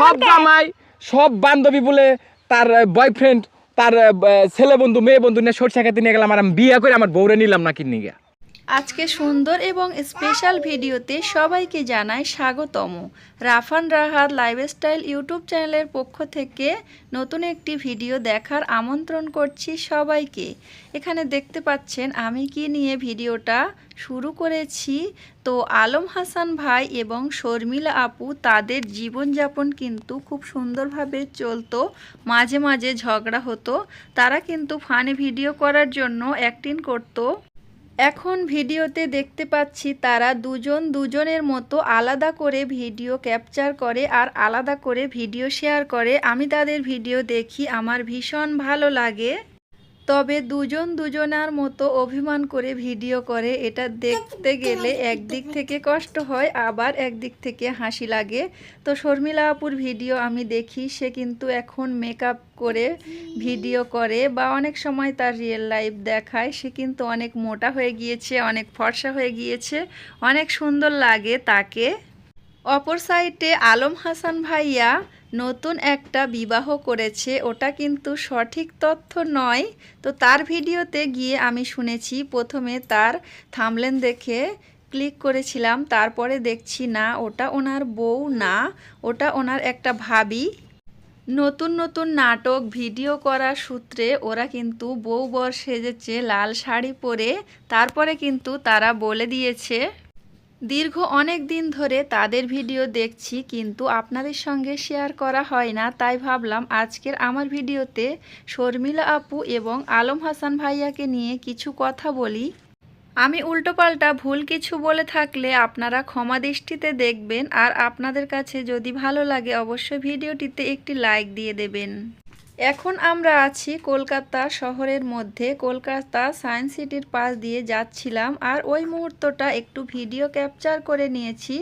সব জামাই সব বান্ধবী বলে তার বয়ফ্রেন্ড তার ছেলে বন্ধু মেয়ে বন্ধু নিয়ে সরষা খেতে নিয়ে গেলাম আর আমি বিয়ে করে আমার বউরে নিলাম না কিনে গিয়া। আজকে সুন্দর এবং স্পেশাল ভিডিওতে সবাইকে জানাই স্বাগতম। রাফান রাহাত লাইফস্টাইল ইউটিউব চ্যানেলের পক্ষ থেকে নতুন একটি ভিডিও দেখার আমন্ত্রণ করছি সবাইকে। এখানে দেখতে পাচ্ছেন, আমি কি নিয়ে ভিডিওটা শুরু করেছি? তো আলম হাসান ভাই এবং শর্মিলা আপু তাদের জীবনযাপন কিন্তু খুব সুন্দরভাবে চলতো। মাঝে মাঝে ঝগড়া হতো। তারা কিন্তু ফানি ভিডিও করার জন্য অ্যাক্টিং করতো। এখন ভিডিওতে দেখতে পাচ্ছি তারা দুজন দুজনের মতো আলাদা করে ভিডিও ক্যাপচার করে আর আলাদা করে ভিডিও শেয়ার করে। আমি তাদের ভিডিও দেখি, আমার ভীষণ ভালো লাগে। তবে দুজন দুজনার মতো অভিমান করে ভিডিও করে, এটা দেখতে গেলে একদিক থেকে কষ্ট হয়, আবার একদিক থেকে হাসি লাগে। তো শর্মিলা আপুর ভিডিও আমি দেখি, সে কিন্তু এখন মেকআপ করে ভিডিও করে বা অনেক সময় তার রিয়েল লাইফ দেখায়। সে কিন্তু অনেক মোটা হয়ে গিয়েছে, অনেক ফর্সা হয়ে গিয়েছে, অনেক সুন্দর লাগে তাকে। অপর সাইডে আলম হাসান ভাইয়া নতুন একটা বিবাহ করেছে, ওটা কিন্তু সঠিক তথ্য নয়। তো তার ভিডিওতে গিয়ে আমি শুনেছি, প্রথমে তার থামলেন দেখে ক্লিক করেছিলাম, তারপরে দেখছি না, ওটা ওনার বউ না, ওটা ওনার একটা ভাবি। নতুন নতুন নাটক, ভিডিও করার সূত্রে ওরা কিন্তু বউ বর সেজেছে, লাল শাড়ি পরে, তারপরে কিন্তু তারা বলে দিয়েছে দীর্ঘ অনেক দিন ধরে তাদের ভিডিও দেখছি, কিন্তু আপনাদের সঙ্গে শেয়ার করা হয় না, তাই ভাবলাম আজকের আমার ভিডিওতে শর্মিলা আপু এবং আলম হাসান ভাইয়াকে নিয়ে কিছু কথা বলি। আমি উল্টোপাল্টা ভুল কিছু বলে থাকলে আপনারা ক্ষমা দৃষ্টিতে দেখবেন, আর আপনাদের কাছে যদি ভালো লাগে অবশ্যই ভিডিওটিতে একটি লাইক দিয়ে দেবেন। এখন আমরা আছি কলকাতা শহরের মধ্যে। কলকাতা সায়েন্স সিটির পাশ দিয়ে যাচ্ছিলাম আর ওই মুহূর্তটা একটু ভিডিও ক্যাপচার করে নিয়েছি।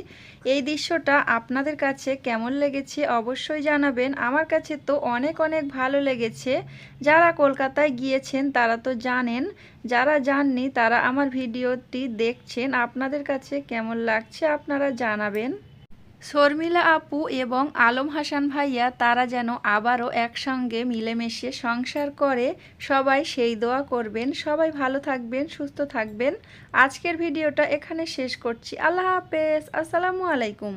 এই দৃশ্যটা আপনাদের কাছে কেমন লেগেছে অবশ্যই জানাবেন। আমার কাছে তো অনেক অনেক ভালো লেগেছে। যারা কলকাতায় গিয়েছেন তারা তো জানেন। যারা যাননি তারা আমার ভিডিওটি দেখছেন। আপনাদের কাছে কেমন লাগছে আপনারা জানাবেন। শর্মিলা আপু এবং আলম হাসান ভাইয়া, তারা যেন আবারও একসঙ্গে মিলেমিশে সংসার করে, সবাই সেই দোয়া করবেন। সবাই ভালো থাকবেন, সুস্থ থাকবেন। আজকের ভিডিওটা এখানে শেষ করছি। আল্লাহ হাফেজ। আসসালামু আলাইকুম।